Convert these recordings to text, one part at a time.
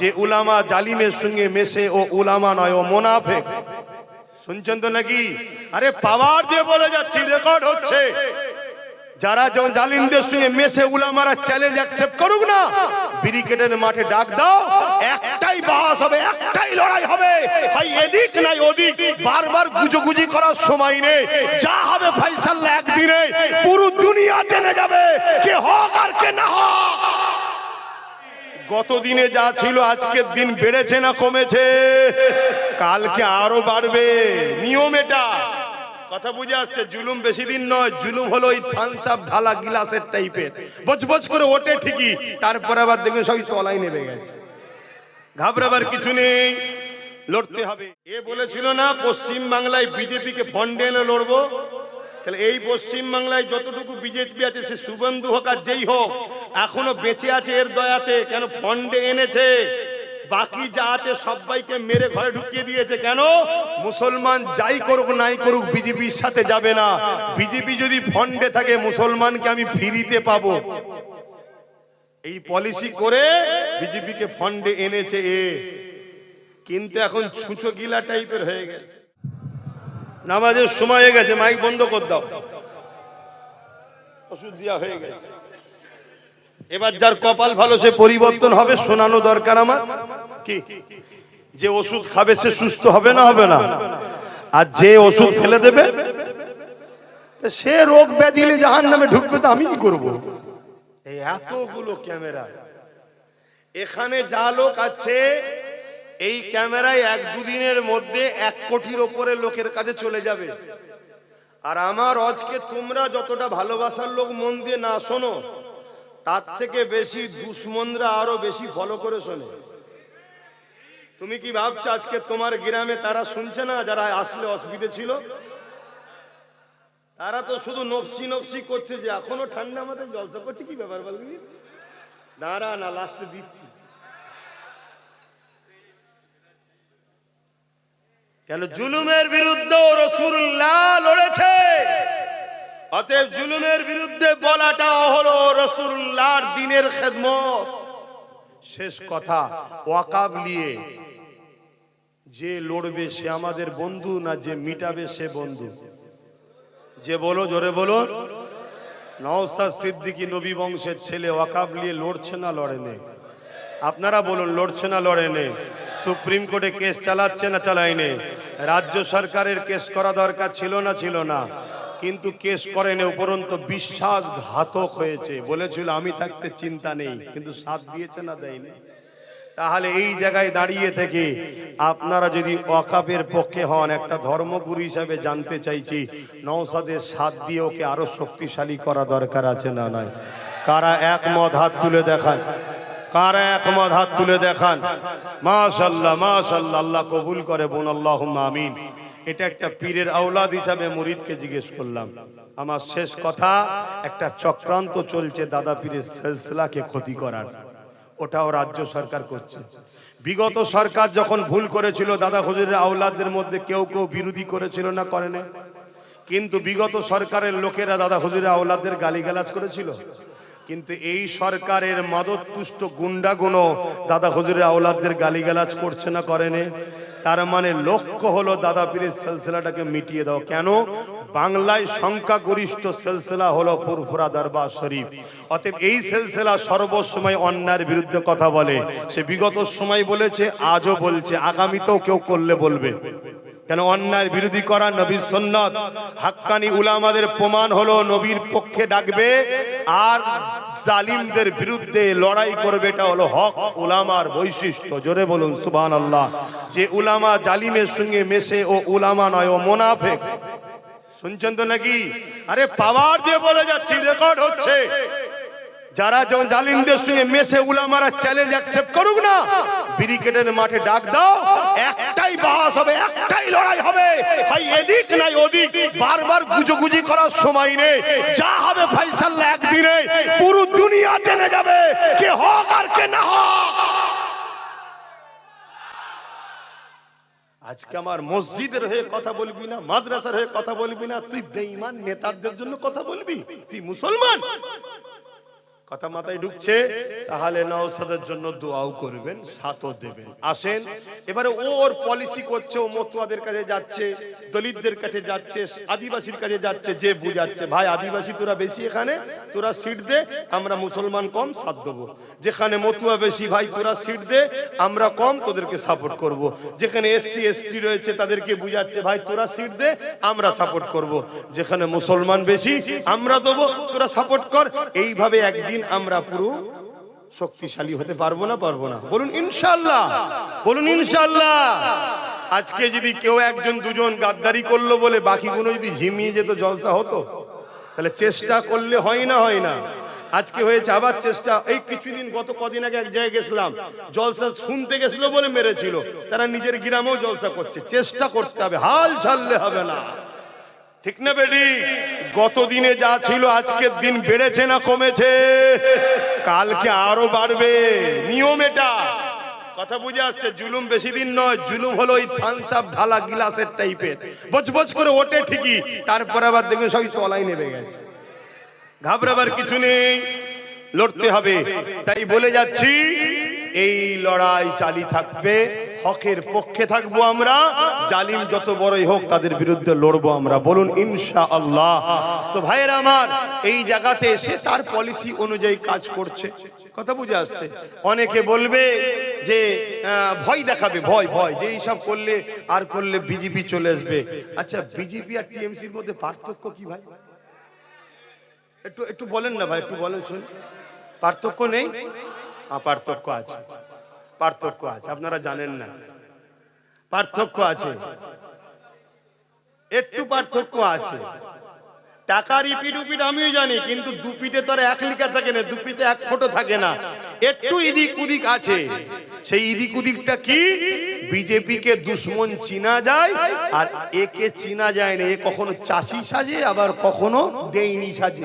যে উলামা জালিমের সঙ্গে মেশে ও উলামা নয়, ও মোনাফেক। শুনছেন তো নাকি? আরে পাওয়ার দিয়ে বলে যাচ্ছি রেকর্ড হচ্ছে। যারা যখন জালিমদের সঙ্গে মেশে উলামারা চ্যালেঞ্জ অ্যাকসেপ্ট করুক না ব্রিগেডের মাঠে ডাক দাও, একটাই বাস হবে, একটাই লড়াই হবে। ভাই, এদিক নাই ওদিক, বারবার গুজোগুজি করার সময় নেই। যা হবে ফাইসাল্লা একদিনে পুরো দুনিয়া জেনে যাবে, কে হক আর কে না হক। গত দিনে যা ছিল, আজকের দিন বেড়েছে না কমেছে? কালকে আরও বাড়বে। নিয়ম এটা। কথা বুঝে আসছে, জুলুম বেশি দিন নয়, জুলুম হলো ওই থামস আপ ঢালা গিলাসের টাইপের বচবচ করে ওঠে ঠিকই, তারপরে আবার দেখবে সবই তলায় নেমে গেছে। ঘাবড়াবার কিছু নেই, লড়তে হবে। এ বলেছিল না, পশ্চিম বাংলায় বিজেপিকে ফন্ডে এনে লড়বো। তাহলে এই পশ্চিম বাংলায় যতটুকু বিজেপি আছে সে সুবন্ধু হোক আর যেই হোক, এখনও বেঁচে আছে এর দয়াতে, কেন ফন্ডে এনেছে? বাকি যা আছে সবাইকে মেরে ঘরে ঢুকিয়ে দিয়েছে কেন? মুসলমান যাই করুক, নাই করুক, বিজেপির সাথে যাবে না। বিজেপি যদি ফন্ডে থাকে, মুসলমানকে আমি ফ্রিতে পাবো। এই পলিসি করে বিজেপিকে ফন্ডে এনেছে এ। কিন্তু এখন ছুঁচো গিলা টাইপের হয়ে গেছে। নামাজের সময় হয়ে গেছে, মাইক বন্ধ করে দাও। ওষুধ দেওয়া হয়ে গেছে। এবার যার কপাল ভালো, সে পরিবর্তন হবে, শোনানো দরকার আমার। কি? যে ওষুধ খাবে, সে সুস্থ হবে না হবে না? আর যে ওষুধ ফেলে দেবে সে রোগ ব্যাধিলে জাহান নামে ঢুকবে, তো আমি কি করব। এই এতগুলো ক্যামেরা। এখানে যা লোক আছে এই ক্যামেরায় এক দুদিনের মধ্যে এক কোটির ওপরে লোকের কাছে চলে যাবে। আর আমার আজকে তোমরা যতটা ভালোবাসার লোক মন দিয়ে না শোনো, তার থেকে বেশি দুশ্মনরা আরও বেশি ফলো করে শোনে। তুমি কি ভাবছ আজকে তোমার গ্রামে তারা শুনছে না যারা আসলে অসুবিধে ছিল? তারা তো শুধু নফসি নফসি করছে যে এখনও ঠান্ডা আমাদের জলসা করছে, কি ব্যাপার বলবি? দাঁড়া না লাস্টে দিচ্ছি। কেন জুলুমের বিরুদ্ধে রসুল্লাহ লড়েছে? অতএব জুলুমের বিরুদ্ধে বলাটা হলো রসুল্লাহর দিনের খেদমত। শেষ কথা ওয়াকাব নিয়ে যে লড়বে সে আমাদের বন্ধু না যে মিটাবে সে বন্ধু? যে বলো জোরে বলো। নওসাদ সিদ্দিকী নবী বংশের ছেলে ওয়াকাব নিয়ে লড়ছে না লড়ে নেই। আপনারা বলুন, লড়ছে না লড়ে নেই সুপ্রিম কোর্টে কেস চালাচ্ছে না চালায়নি? রাজ্য সরকারের কেস করা দরকার ছিল না ছিল না। কিন্তু কেস করেনি উপরন্ত বিশ্বাসঘাতক হয়েছে। বলেছিল, আমি থাকতে চিন্তা নেই। কিন্তু সাথ দিয়েছে না দেয়নি। তাহলে এই জায়গায় দাঁড়িয়ে থেকে আপনারা যদি অকাপের পক্ষে হন, একটা ধর্মগুরু হিসাবে জানতে চাইছি নৌসাদের সাথ দিয়ে ওকে আরও শক্তিশালী করা দরকার আছে না নয় কারা একমত, হাত তুলে দেখান। কারা একমত হাত তুলে দেখান? মাশাল্লাহ মাশাল্লাহ আল্লাহ কবুল করে বোন আল্লাহ আমিন। এটা একটা পীরের আওলাদ হিসাবে মুরিদকে জিজ্ঞেস করলাম। আমার শেষ কথা, একটা চক্রান্ত চলছে দাদা পীরের সিলসিলাকে ক্ষতি করার। ওটাও রাজ্য সরকার করছে। বিগত সরকার যখন ভুল করেছিল, দাদা হুজুরের আওলাদদের মধ্যে কেউ কেউ বিরোধী করেছিল না করেনি কিন্তু বিগত সরকারের লোকেরা দাদা হুজুরের আওলাদদের গালিগালাজ করেছিল। কিন্তু এই সরকারের মাদতুষ্ট গুন্ডাগুনো দাদা হুজুরের আওলাদদের গালিগালাজ করছে না করেনি তার মানে লক্ষ্য হলো দাদা পীরের সিলসিলাটাকে মিটিয়ে দাও। কেন? বাংলায় সংখ্যাগরিষ্ঠ সিলসিলা হলো ফুরফুরা দরবার শরীফ। অতএব এই সিলসিলা সর্বসময় অন্যায়ের বিরুদ্ধে কথা বলে। সে বিগত সময় বলেছে, আজও বলছে, আগামীতেও কেউ করলে বলবে। কেন অন্যায়ের বিরোধী করা নবীর সন্ন্যত হাক্কানি উলামাদের প্রমাণ হলো নবীর পক্ষে ডাকবে আর জালিমদের বিরুদ্ধে লড়াই করবে, এটা হলো হক উলামার বৈশিষ্ট্য। জোরে বলুন সুবহান আল্লাহ যে উলামা জালিমের সঙ্গে মেশে, ও উলামা নয়, ও মোনাফেক। শুনছেন তো নাকি? আরে পাওয়ার দিয়ে বলে যাচ্ছি, রেকর্ড হচ্ছে। যারা জালিমদের সঙ্গে মেশে, উলামারা চ্যালেঞ্জ অ্যাকসেপ্ট করুক না ব্রিগেডের মাঠে ডাক দাও, একটাই বাস হবে, একটাই লড়াই হবে। ভাই, এদিক নাই ওদিক, বারবার গুজোগুজি করার সময় নেই। যা হবে ফাইসাল্লা একদিনে, পুরো দুনিয়া জেনে যাবে কে হক আর কে না হক। আজকে আমার মসজিদের হয়ে কথা বলবি না, মাদ্রাসার হয়ে কথা বলবি না, তুই বেঈমান নেতাদের জন্য কথা বলবি, তুই মুসলমান। কথা মাথায় ঢুকছে, তাহলে নওসাদের জন্য দোয়াও করবেন সাতও দেবেন আসেন, এবারে ওর পলিসি করছে, ও মতুয়াদের কাছে যাচ্ছে, দলিতদের কাছে যাচ্ছে, আদিবাসীর কাছে যাচ্ছে, যে বুঝাচ্ছে, ভাই, আদিবাসী তোরা বেশি এখানে, তোরা সিট দে, আমরা মুসলমান কম, সাথ দেবো যেখানে মতুয়া বেশি, ভাই, তোরা সিট দে, আমরা কম, তোদেরকে সাপোর্ট করব। যেখানে এসসি এসটি রয়েছে, তাদেরকে বুঝাচ্ছে, ভাই, তোরা সিট দে, আমরা সাপোর্ট করব। যেখানে মুসলমান বেশি, আমরা দেবো, তোরা সাপোর্ট কর এইভাবে একদিন আমরা পুরো শক্তিশালী হতে পারব না পারব না। বলুন ইনশাল্লাহ বলুন ইনশাল্লাহ আজকে যদি কেউ একজন, দুজন গাদ্দারি করল বলে বাকিগুলো যদি ঝিমিয়ে যেত, জলসা হতো, তাহলে চেষ্টা করলে হয় না হয় না। আজকে হয়েছে আবার চেষ্টা। এই কিছুদিন, গত কদিন আগে এক জায়গায় গেছিলাম, জলসা শুনতে গেছিল বলে মেরেছিল। তারা নিজের গ্রামেও জলসা করছে। চেষ্টা করতে হবে, হাল ছাড়লে হবে না। ঠিক না বেডি গত দিনে যা ছিল, আজকের দিন বেড়েছে না কমেছে? কালকে আরও বাড়বে। নিয়ম এটা। কথা বুঝে আসছে, জুলুম বেশি দিন নয়, জুলুম হলো ওই থামস আপ ঢালা গিলাসের টাইপের বচ করে ওঠে ঠিকই, তারপর আবার দেখবেন সবই তলায় নেমে গেছে। ঘাবড়াবার কিছু নেই, লড়তে হবে। তাই বলে যাচ্ছি এই লড়াই চালি থাকবে, হকের পক্ষে থাকব আমরা, জালিম যত বড়ই হোক তাদের বিরুদ্ধে লড়বো আমরা। বলুন ইনশা আল্লাহ তো ভাইয়ের আমার, এই জায়গাতে এসে তার পলিসি অনুযায়ী কাজ করছে। কথা বুঝে আসছে? অনেকে বলবে যে ভয় দেখাবে, ভয় ভয়, যে এইসব করলে আর করলে বিজেপি চলে আসবে। আচ্ছা বিজেপি আর টিএমসির মধ্যে পার্থক্য কি ভাই? একটু একটু বলেন না ভাই, একটু বলেন শুন। পার্থক্য নেই? পার্থক্য আছে। পার্থক্য আছে, আপনারা জানেন না। পার্থক্য আছে। একটু পার্থক্য আছে। টাকার ইপিট উপিট আমিও জানি, কিন্তু দুপিটে তো আর এক লিখা থাকে না দুপিতে এক ফটো থাকে না। একটু ইদিক উদিক আছে। সেই ইদিক উদিকটা কি? বিজেপিকে দুশ্মন চিনা যায়, আর একে চিনা যায় না। এ কখনো চাষি সাজে, আবার কখনো ডেইনি সাজে।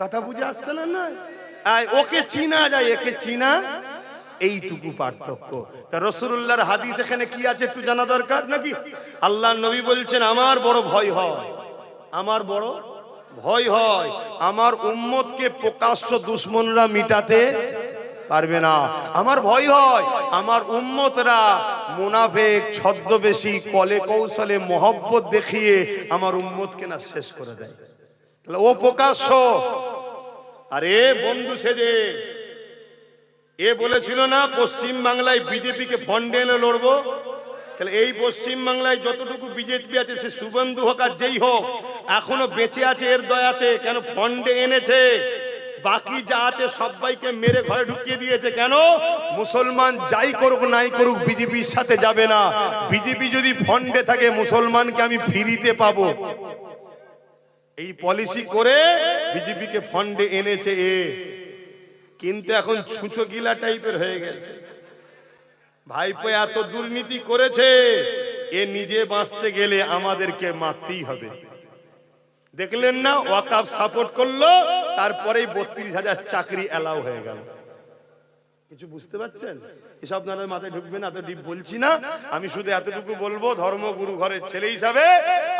কথা বুঝে আসছে না না ওকে চিনা যায়, একে চিনা। এইটুকু পার্থক্য। তা রসুল্লাহর হাদিস এখানে কি আছে একটু জানা দরকার নাকি? আল্লাহ নবী বলছেন, আমার বড় ভয় হয়। আমার বড় ভয় হয়। আমার উম্মতকে প্রকাশ্য দুশ্মনরা মিটাতে পারবে না। আমার ভয় হয়। আমার উম্মতরা মুনাফেক, ছদ্মবেশী, কলে কৌশলে মহব্বত দেখিয়ে আমার উম্মতকে না শেষ করে দেয়। তাহলে ও প্রকাশ্য আরে বন্ধু সেজে। এ বলেছিল না, পশ্চিম বাংলায় বিজেপিকে ফন্ডে এনে লড়বো? তাহলে এই পশ্চিম বাংলায় যতটুকু বিজেপি আছে, সে শুভেন্দু হোক আর যেই হোক, এখনও বেঁচে আছে এর দয়াতে, কেন ফন্ডে এনেছে? বাকি যা আছে সবাইকে মেরে ঘরে ঢুকিয়ে দিয়েছে কেন? মুসলমান যাই করুক, নাই করুক, বিজেপির সাথে যাবে না। বিজেপি যদি ফন্ডে থাকে, মুসলমানকে আমি ফিরিতে পাবো। এই পলিসি করে বিজেপিকে ফন্ডে এনেছে এ। কিন্তু এখন ছুঁচো গিলা টাইপের হয়ে গেছে। ভাইপো এত দুর্নীতি করেছে এ নিজে বাঁচতে গেলে আমাদেরকে মারতেই হবে। দেখলেন না ওয়াকাব সাপোর্ট করল তারপরেই বত্রিশ হাজার চাকরি অ্যালাউ হয়ে গেল। কিছু বুঝতে পারছেন? এসব আপনাদের মাথায় ঢুকবে না, এত ডিপ বলছি না। আমি শুধু এতটুকু বলব ধর্মগুরু ঘরের ছেলে হিসাবে,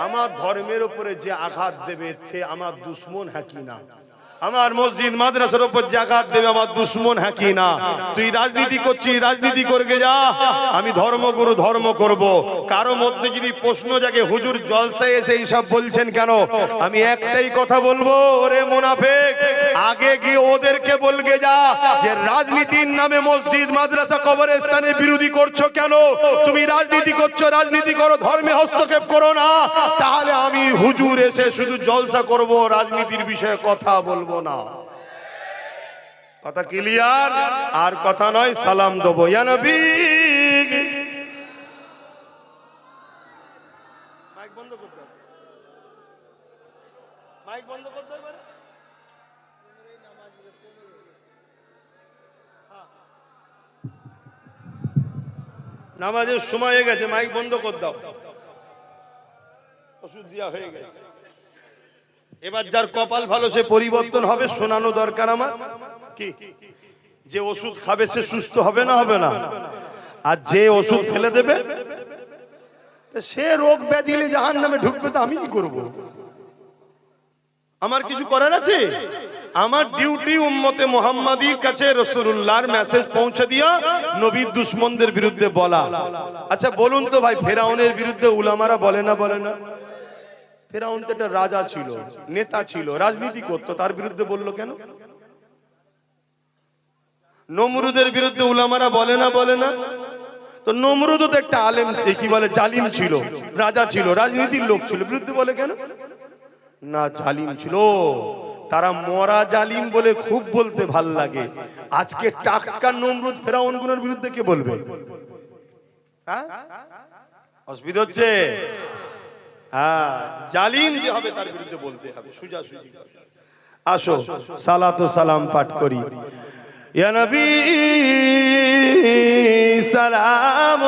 আমার ধর্মের উপরে যে আঘাত দেবে, সে আমার দুশ্মন হ্যাঁ না? আমার মসজিদ, মাদ্রাসার উপর আঘাত দেবে, আমার দুশ্মন হ্যাঁ কি না? তুই রাজনীতি করছিস, রাজনীতি করবে যা। আমি ধর্মগুরু ধর্ম করব। কারও মধ্যে যদি প্রশ্ন জাগে, হুজুর জলসায় এসে এইসব বলছেন কেন? আমি একটাই কথা বলব, ওরে মুনাফেক। আগে গিয়ে ওদেরকে বলগে যা যে রাজনীতির নামে মসজিদ, মাদ্রাসা, কবরস্থানের বিরোধী করছ কেন? তুমি রাজনীতি করছ, রাজনীতি করো, ধর্মে হস্তক্ষেপ করো না। তাহলে আমি হুজুর এসে শুধু জলসা করব, রাজনীতির বিষয়ে কথা বলব না। কথা ক্লিয়ার আর কথা নয়, সালাম দেবো। ইয়া নবী মাইক বন্ধ করতে হবে। মাইক বন্ধ করতে হবে না? নামাজের সময় হয়ে গেছে, মাইক বন্ধ করে দাও। ওষুধ দেওয়া হয়ে গেছে। এবার যার কপাল ভালো, সে পরিবর্তন হবে, শোনানো দরকার আমার। কি? যে ওষুধ খাবে, সে সুস্থ হবে না হবে না? আর যে ওষুধ ফেলে দেবে সে রোগ ব্যাধিলে জাহান নামে ঢুকবে, তো আমি কি করব? আমার কিছু করার আছে? আমার ডিউটি উম্মতে মোহাম্মদীর কাছে রসুল্লাহর মেসেজ পৌঁছে দিয়া নবীর দুশ্মনদের বিরুদ্ধে বলা। আচ্ছা বলুন তো ভাই, ফেরাউনের বিরুদ্ধে উলামারা বলে না বলে না? ফেরাউন তো একটা রাজা ছিল, নেতা ছিল, রাজনীতি করতো, তার বিরুদ্ধে বলল কেন? নমরুদের বিরুদ্ধে উলামারা বলে না বলে না? তো নমরুদও তো একটা আলেম কি বলে, জালিম ছিল, রাজা ছিল, রাজনীতির লোক ছিল, বিরুদ্ধে বলে কেন? না, জালিম ছিল। তারা মরা জালিম বলে খুব বলতে ভালো লাগে। আজকে টাটকা নমরুদ ফেরাউনগুলোর বিরুদ্ধে কে বলবে? হ্যাঁ? অসুবিধা হচ্ছে? হ্যাঁ সালাম